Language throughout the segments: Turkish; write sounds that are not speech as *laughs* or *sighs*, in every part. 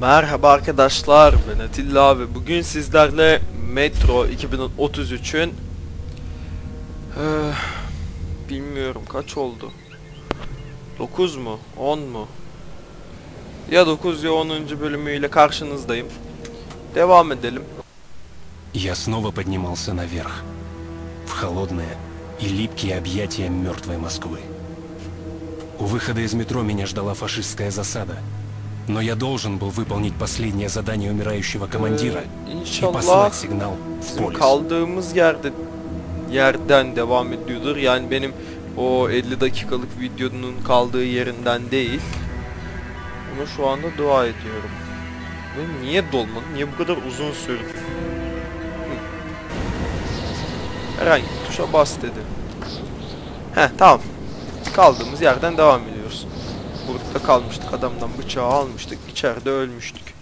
Merhaba arkadaşlar ben Atilla abi bugün sizlerle Metro 2033'ün eh, bilmiyorum kaç oldu 9 mu 10 mu ya 9 ya 10. bölümüyle karşınızdayım devam edelim Я снова поднимался наверх, в холодные и липкие объятия мертвой Москвы. У выхода из метро меня ждала фашистская засада, но я должен был выполнить последнее задание умирающего командира Ee, и İnşallah послать сигнал в bizim полис. kaldığımız yerde yerden devam ediyordur yani benim o 50 dakikalık videonun kaldığı yerinden değil Ama şu anda dua ediyorum Ve niye dolmadı? Niye bu kadar uzun sürdü? Hı. Herhangi bir tuşa bas dedi. Heh tamam. Kaldığımız yerden devam ediyoruz. Burada kalmıştık. Adamdan bıçağı almıştık. içeride ölmüştük.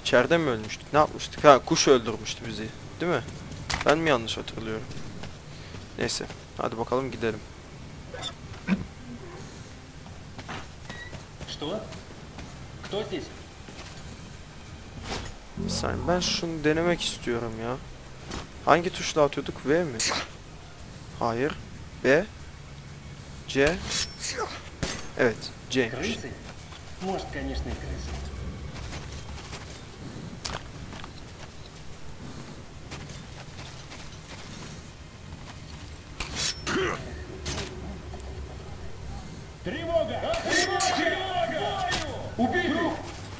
İçeride mi ölmüştük? Ne yapmıştık? Ha kuş öldürmüştü bizi. Değil mi? Ben mi yanlış hatırlıyorum? Neyse. Hadi bakalım gidelim. Что? Кто здесь? Bir saniye ben şunu denemek istiyorum ya. Hangi tuşla atıyorduk? V mi? Hayır. B. C. Evet. C'ymiş. Крысы? Может, конечно, и крысы. Тревога! Тревога! Убить!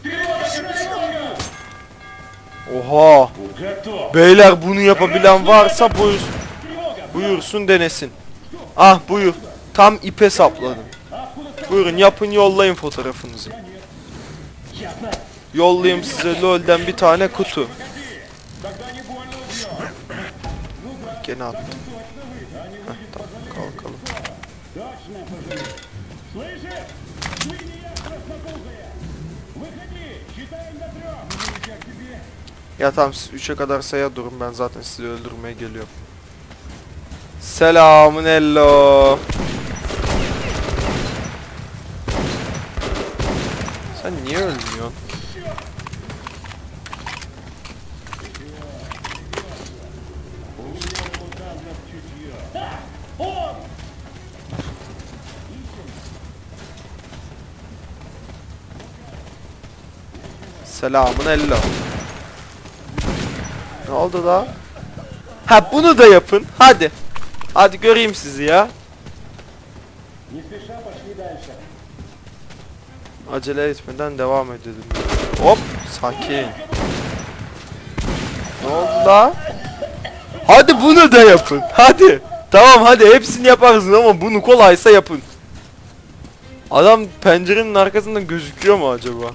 Тревога! Тревога! Oha. Готов! Beyler bunu yapabilen varsa buyur, Тревога! buyursun denesin. Ah buyur. Tam ipe sapladım. Buyurun yapın yollayın fotoğrafınızı. Yollayayım size LoL'den bir tane kutu. Gene attım. Heh, tamam kalkalım. Ya tamam siz 3'e kadar saya durun ben zaten sizi öldürmeye geliyorum. Selamun ello. Sen niye ölmüyorsun? Selamun hello. Ne oldu da? Ha bunu da yapın. Hadi. Hadi göreyim sizi ya. Не спеша пошли дальше. Acele etmeden devam edelim. Hop sakin. Ne oldu la? Hadi bunu da yapın. Hadi. Tamam hadi hepsini yaparsın ama bunu kolaysa yapın. Adam pencerenin arkasından gözüküyor mu acaba?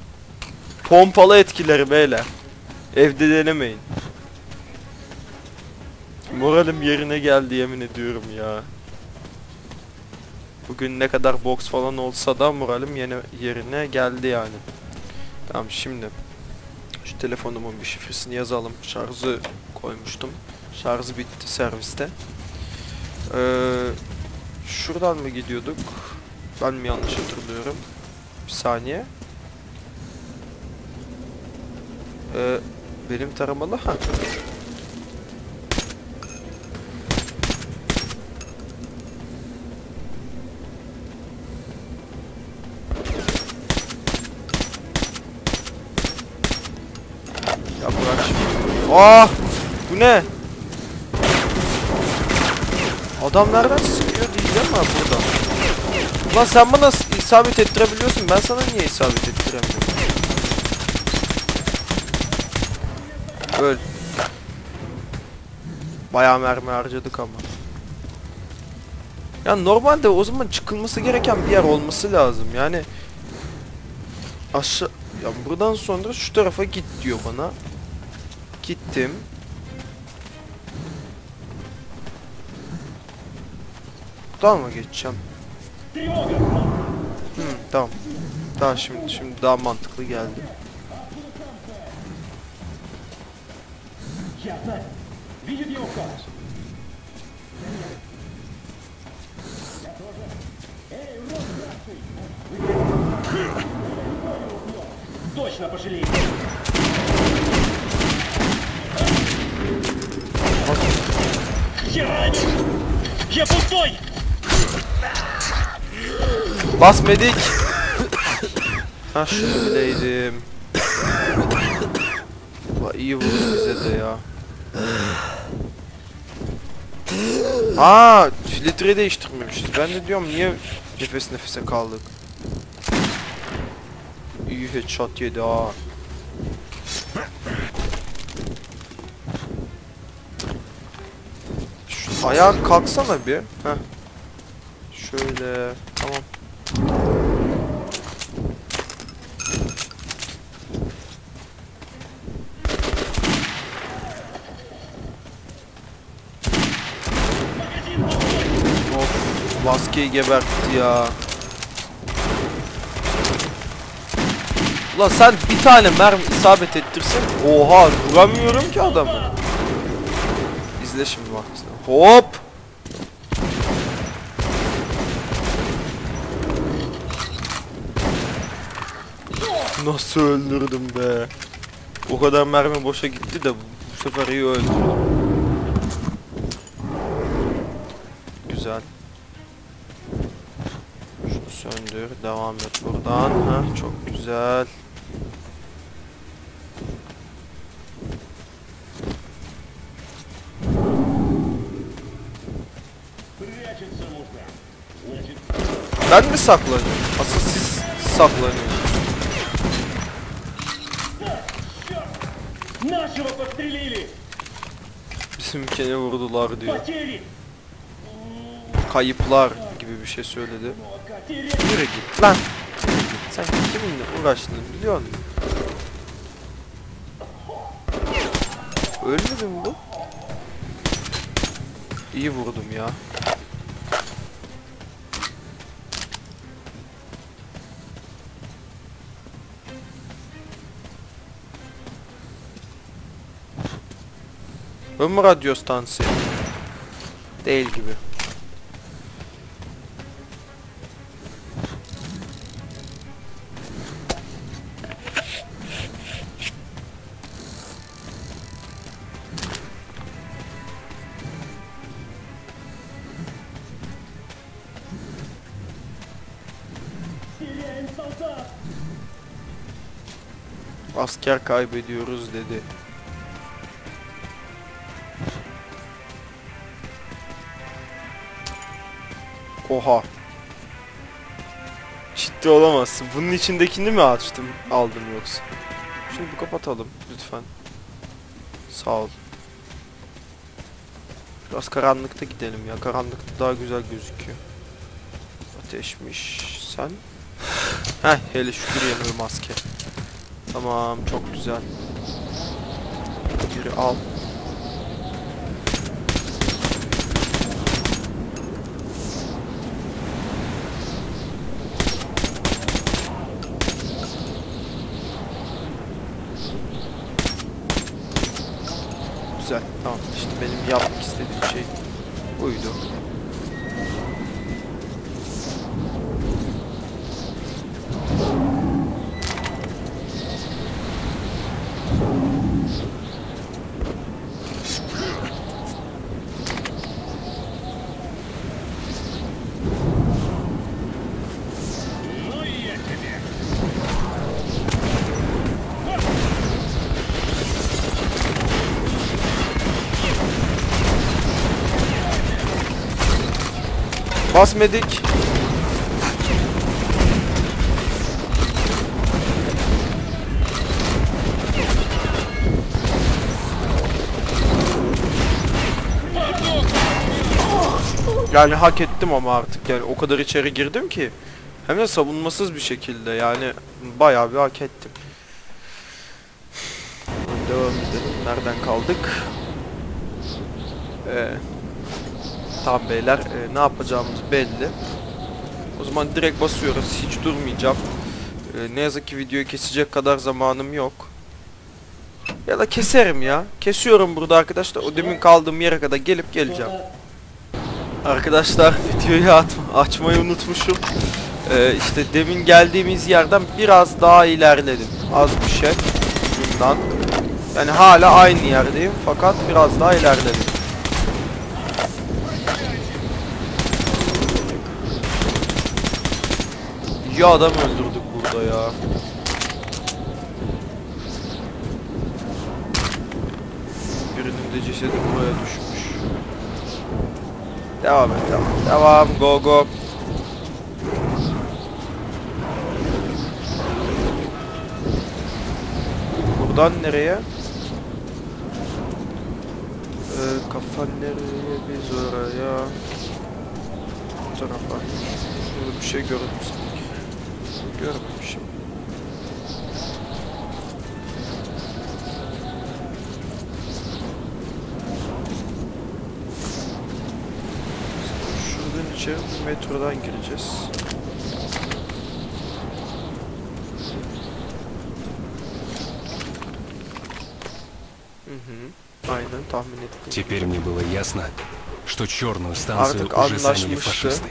Pompalı etkileri beyler. Evde denemeyin. Moralim yerine geldi yemin ediyorum ya. Bugün ne kadar box falan olsa da moralim yine yerine geldi yani. Tamam şimdi şu telefonumun bir şifresini yazalım. Şarjı koymuştum. Şarjı bitti serviste. Ee, şuradan mı gidiyorduk? Ben mi yanlış hatırlıyorum? Bir saniye. Ee, benim taramalı ha. Ya bırak şimdi. Ah! Bu ne? Adam nereden sıkıyor diyeceğim ha burada. Ulan sen bana isabet ettirebiliyorsun. Ben sana niye isabet ettiremiyorum? Öl. Bayağı mermi harcadık ama. Ya normalde o zaman çıkılması gereken bir yer olması lazım. Yani aşağı ya buradan sonra şu tarafa git diyor bana. Gittim. Buradan mı geçeceğim? Тревога! Hı, tamam. Daha şimdi şimdi daha mantıklı geldi. Я знаю! Видит его кто? Точно! точно пожалеете. Я ранен! Я пустой! Bas medik. *coughs* ha şunu bileydim. Vay iyi vurdu bize de ya. Aa, filtreyi değiştirmemişiz. Ben de diyorum niye nefes nefese kaldık. İyi headshot yedi ha. Ayağa kalksana bir. Heh. Şöyle. Tamam. Of, maskeyi gebertti ya. Ulan sen bir tane mermi isabet ettirsin. Oha, vuramıyorum ki adamı. İzle şimdi bak. Hop! Nasıl öldürdüm be? O kadar mermi boşa gitti de bu sefer iyi öldürdüm. Güzel. Şunu söndür, devam et buradan. Ha, çok güzel. Ben mi saklanıyorum? Asıl siz saklanıyorsunuz. Bizim Bizimkini vurdular diyor. Kayıplar gibi bir şey söyledi. Yürü git lan. Sen kiminle uğraştın biliyor musun? Ölmedi mi bu? İyi vurdum ya. Bu mu radyo stansı? Değil gibi. Asker kaybediyoruz dedi. Oha. Ciddi olamazsın. Bunun içindekini mi açtım, aldım yoksa? Şunu bir kapatalım lütfen. Sağ ol. Biraz karanlıkta gidelim ya. Karanlıkta daha güzel gözüküyor. Ateşmiş. Sen? *sighs* Heh hele şükür yanıyor maske. Tamam çok güzel. Biri al. Basmedik. Yani hak ettim ama artık yani o kadar içeri girdim ki hem de savunmasız bir şekilde yani bayağı bir hak ettim. Devam edelim. Nereden kaldık? Ee, Tamam beyler e, ne yapacağımız belli. O zaman direkt basıyoruz. Hiç durmayacağım. E, ne yazık ki videoyu kesecek kadar zamanım yok. Ya da keserim ya. Kesiyorum burada arkadaşlar. O demin kaldığım yere kadar gelip geleceğim. Arkadaşlar *laughs* videoyu atma, açmayı unutmuşum. Ee, işte demin geldiğimiz yerden biraz daha ilerledim. Az bir şey. Ucundan. Yani hala aynı yerdeyim fakat biraz daha ilerledim. İyi adam öldürdük burada ya. Birinin de cesedi buraya düşmüş. Devam et devam. Devam go go. Buradan nereye? Ee, kafan nereye biz oraya Bu tarafa Burada bir şey gördüm sanki Супер, в общем. Şuradan içeri metrodan gireceğiz. Теперь мне было ясно, что черную станцию уже заняли фашисты.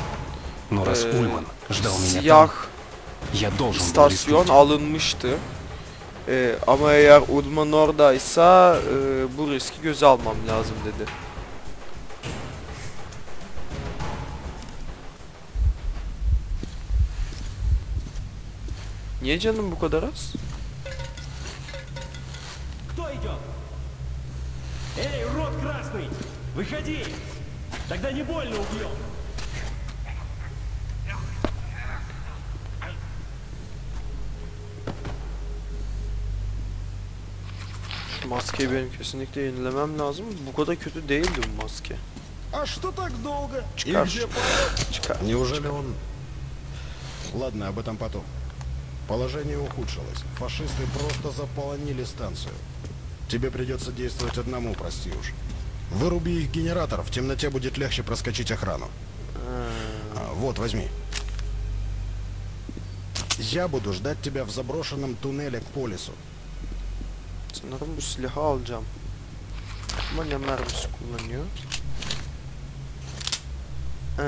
Но раз Ульман ждал меня там, istasyon рискнуть. alınmıştı. Ee, ama eğer Udman oradaysa e, bu riski göze almam lazım dedi. Niye canım bu kadar az? Кто идет? Эй, рот красный! Выходи! Тогда не больно убьем! Maskeyi benim kesinlikle yenilemem lazım. Bu kadar kötü değildi bu maske. А что так долго? И Чикаш. где Павел? Çıkar. Неужели он... Ладно, об этом потом. Положение ухудшилось. Фашисты просто заполонили станцию. Тебе придется действовать одному, прости уж. Выруби их генератор, в темноте будет легче проскочить охрану. Ee, А, вот, возьми. Я буду ждать тебя в заброшенном туннеле к полису. Sanırım bu silahı alacağım. Ama ne mermisi kullanıyor? Ee,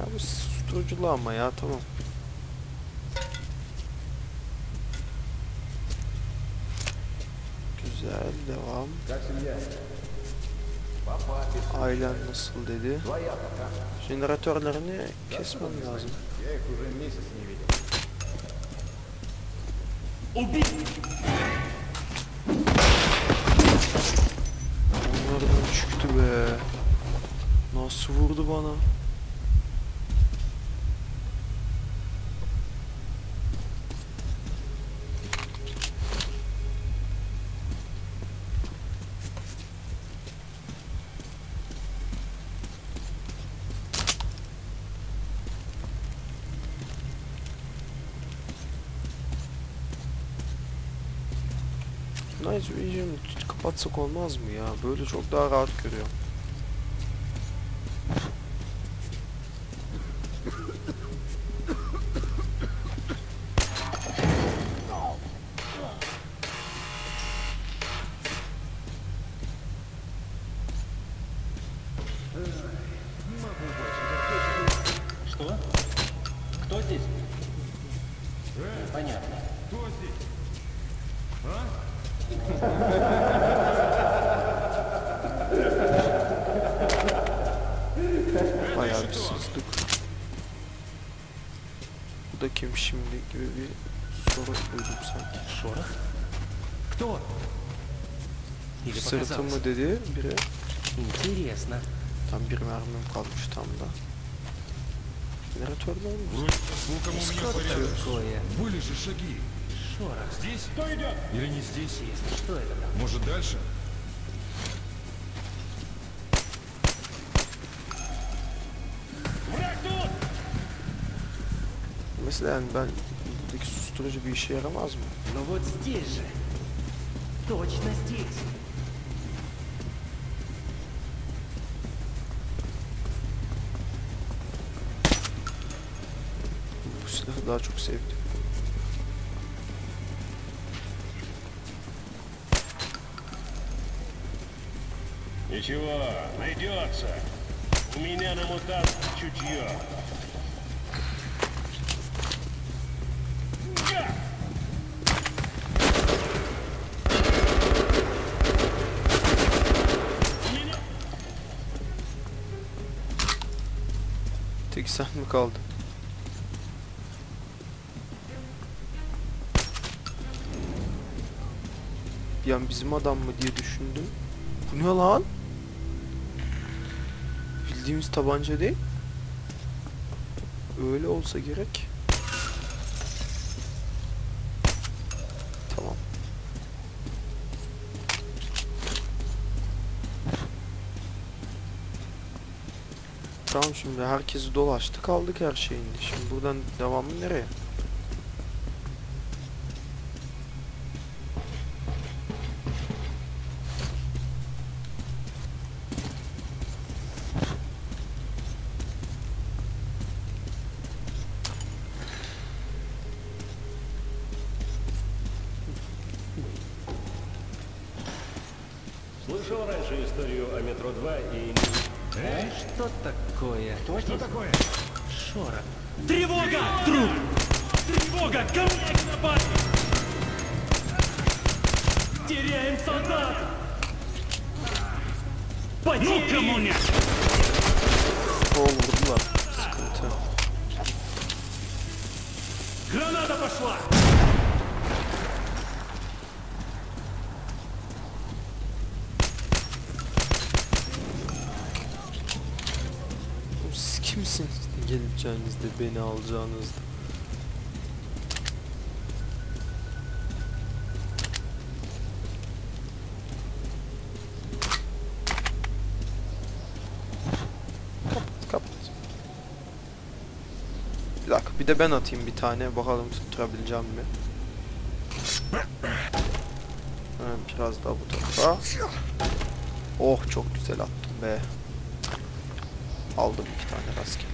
ya bu susturuculu ama ya tamam. Güzel devam. Ailen nasıl dedi. Jeneratörlerini kesmem lazım. O bir... çıktı be. Nasıl vurdu bana? Night Vision kapatsak olmaz mı ya? Böyle çok daha rahat görüyorum. Что? Кто здесь? Понятно. *laughs* Bayağı bir sızdık. Bu da kim şimdi gibi bir soru duydum sanki. Шорох? Кто? Или Sırtı показалось? mı dedi biri. Интересно. Tam bir mermim kalmış tam da. Jeneratör mü olmuş? Такое. Были же шаги. Шорох. Здесь Кто идет? или не здесь? Интересно, что это там? Может дальше? Враг тут! Mesela yani ben buradaki susturucu bir işe yaramaz mı? Ну вот здесь же. Точно здесь. Bu silahı daha çok sevdim. Ничего, найдется. У меня на мутант чутье. Tek sen mi kaldı? Bir bizim adam mı diye düşündüm. Bu ne lan? Bildiğimiz tabanca değil. Öyle olsa gerek. Tamam. Tamam şimdi herkesi dolaştık aldık her şeyini. Şimdi buradan devamı nereye? Слышал раньше историю о метро 2 и... Что такое? Что такое? Шора. Тревога! Труп! Тревога! Ко мне к напасть! Теряем солдат! Ну, кому нет? O vurdular. Sıkıntı. Граната пошла! De geleceğiniz de beni alacağınız da. Kapat. Bir bir de ben atayım bir tane bakalım tutturabileceğim mi? Ha, biraz daha bu tarafa. Oh çok güzel attım be. Aldım iki tane rastgele.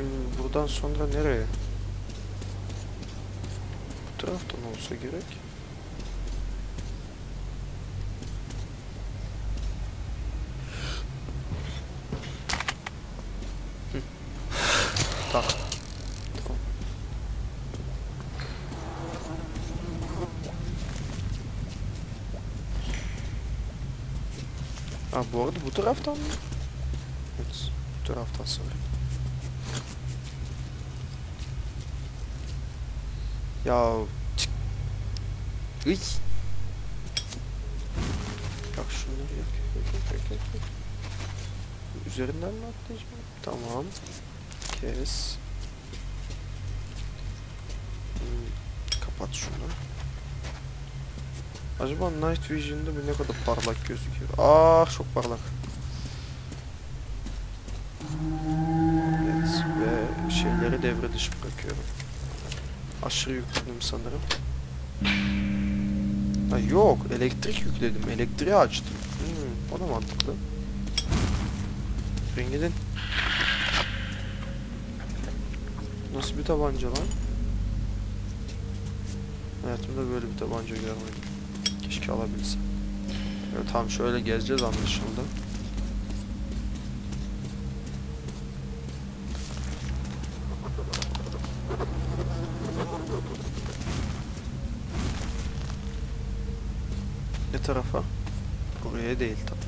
Şimdi buradan sonra nereye? Bu taraftan olsa gerek. Tak. Tamam. Ha bu arada bu taraftan mı? Evet. Bu taraftan sanırım. Ya çık. Iy. Bak şunları yak. Üzerinden mi atlayacağım? Tamam. Kes. Hmm, Kapat şunu. Acaba Night Vision'da bu ne kadar parlak gözüküyor? Ah çok parlak. Evet ve şeyleri devre dışı bırakıyorum. Aşırı yükledim sanırım. Ha yok elektrik yükledim. Elektriği açtım. Hmm, o da mantıklı. Ben gidin. Nasıl bir tabanca lan? Hayatımda böyle bir tabanca görmedim. Keşke alabilsem. Evet tamam şöyle gezeceğiz anlaşıldı. Buraya değil tabii.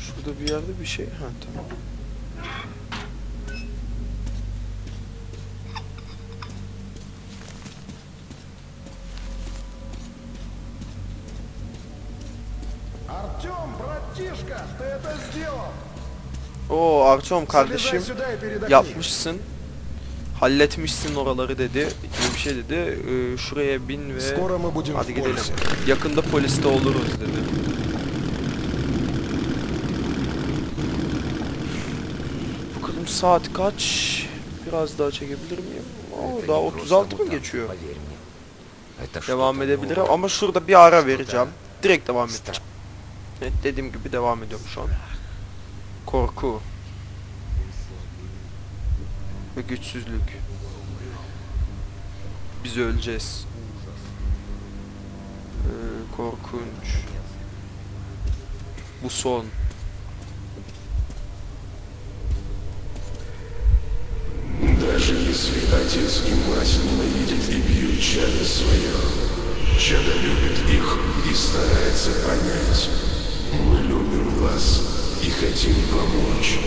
Şurada bir yerde bir şey. Ha tamam. Atom kardeşim yapmışsın. Halletmişsin oraları dedi. Gibi bir şey dedi. Ee, şuraya bin ve hadi gidelim. Yakında poliste oluruz dedi. Bakalım saat kaç? Biraz daha çekebilir miyim? Oo, daha 36 mı geçiyor? Devam edebilirim ama şurada bir ara vereceğim. Direkt devam edeceğim. Evet dediğim gibi devam ediyorum şu an. Korku. Ve güçsüzlük. biz öleceğiz. Ee, korkunç. Bu son. Даже если отец и мать ненавидят и бьют чадо свое, чадо любит их и старается понять. Мы любим вас и хотим помочь.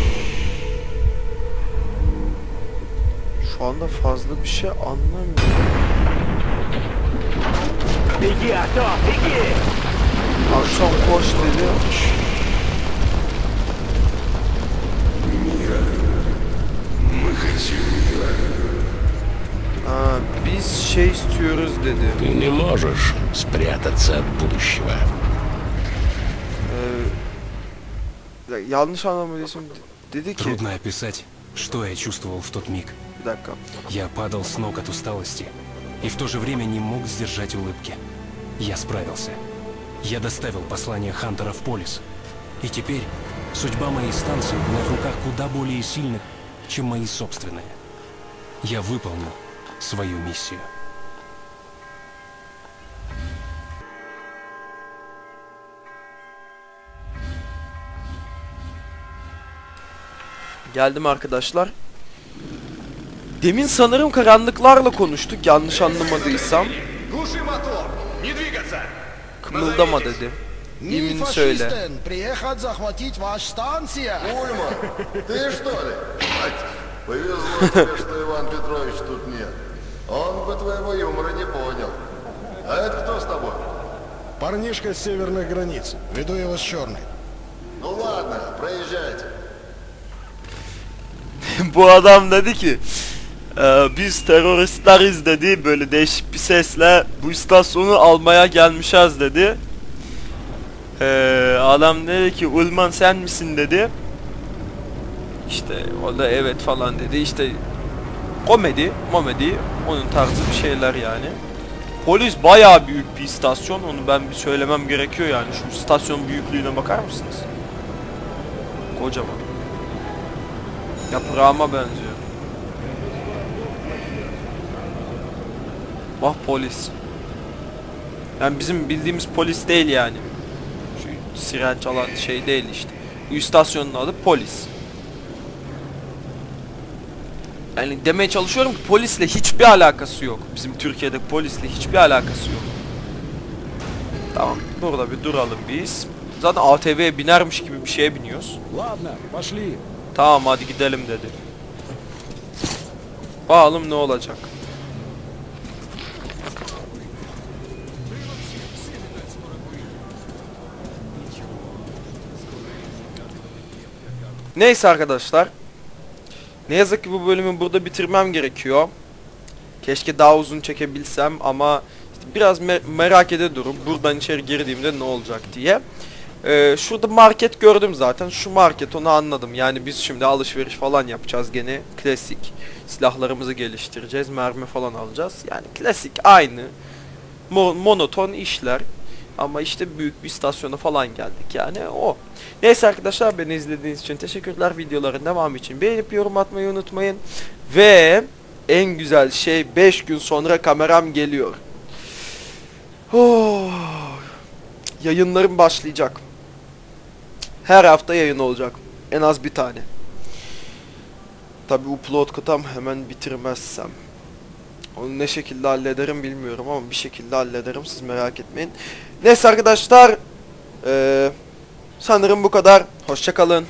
Şu anda fazla bir şey anlamıyorum. Беги, Артем, беги! Akşam koş dedi. Biz şey istiyoruz dedi. Ты не можешь спрятаться от будущего. Yanlış anlamadıysam de- dedi ki Трудно описать, что я чувствовал в тот миг. Dakika. Я падал с ног от усталости и в то же время не мог сдержать улыбки. Я справился. Я доставил послание Хантера в Полис. И теперь судьба моей станции была в руках куда более сильных, чем мои собственные. Я выполнил свою миссию. Geldim arkadaşlar. Demin sanırım karanlıklarla konuştuk yanlış anlamadıysam. Глуши мотор! Не двигаться! Kımıldama dedi. Yemin söyle. Мифашистен, приехать захватить ваш станция. Ульман, ты что ли? Ать, повезло тебе, что Иван Петрович тут нет. Он бы твоего юмора не понял. А это кто с тобой? Парнишка с северных границ. Веду его с черной. Ну ладно, проезжайте. Bu adam dedi ki "Ee, biz teröristleriz dedi böyle değişik bir sesle bu istasyonu almaya gelmişiz dedi. Ee, adam dedi ki Ulman sen misin dedi. İşte o da evet falan dedi işte komedi momedi onun tarzı bir şeyler yani. Polis bayağı büyük bir istasyon onu ben bir söylemem gerekiyor yani şu istasyon büyüklüğüne bakar mısınız? Kocaman. Yaprağıma benziyor. Bak polis. Yani bizim bildiğimiz polis değil yani. Şu siren çalan şey değil işte. İstasyonun adı polis. Yani demeye çalışıyorum ki polisle hiçbir alakası yok. Bizim Türkiye'de polisle hiçbir alakası yok. Tamam burada bir duralım biz. Zaten ATV'ye binermiş gibi bir şeye biniyoruz. Tamam hadi gidelim dedi. Bakalım ne olacak. Neyse arkadaşlar. Ne yazık ki bu bölümü burada bitirmem gerekiyor. Keşke daha uzun çekebilsem ama işte biraz me- merak ediyorum buradan içeri girdiğimde ne olacak diye. Ee, şurada market gördüm zaten. Şu market onu anladım. Yani biz şimdi alışveriş falan yapacağız gene. Klasik. Silahlarımızı geliştireceğiz. Mermi falan alacağız. Yani klasik aynı. mo- monoton işler. Ama işte büyük bir istasyona falan geldik yani o. Neyse arkadaşlar beni izlediğiniz için teşekkürler. Videoların devamı için beğenip yorum atmayı unutmayın. Ve en güzel şey 5 gün sonra kameram geliyor. Oh. Yayınlarım başlayacak. Her hafta yayın olacak. En az bir tane. Tabi upload kıtam hemen bitirmezsem. Onu ne şekilde hallederim bilmiyorum ama bir şekilde hallederim siz merak etmeyin. Neyse arkadaşlar. eee, sanırım bu kadar. Hoşçakalın.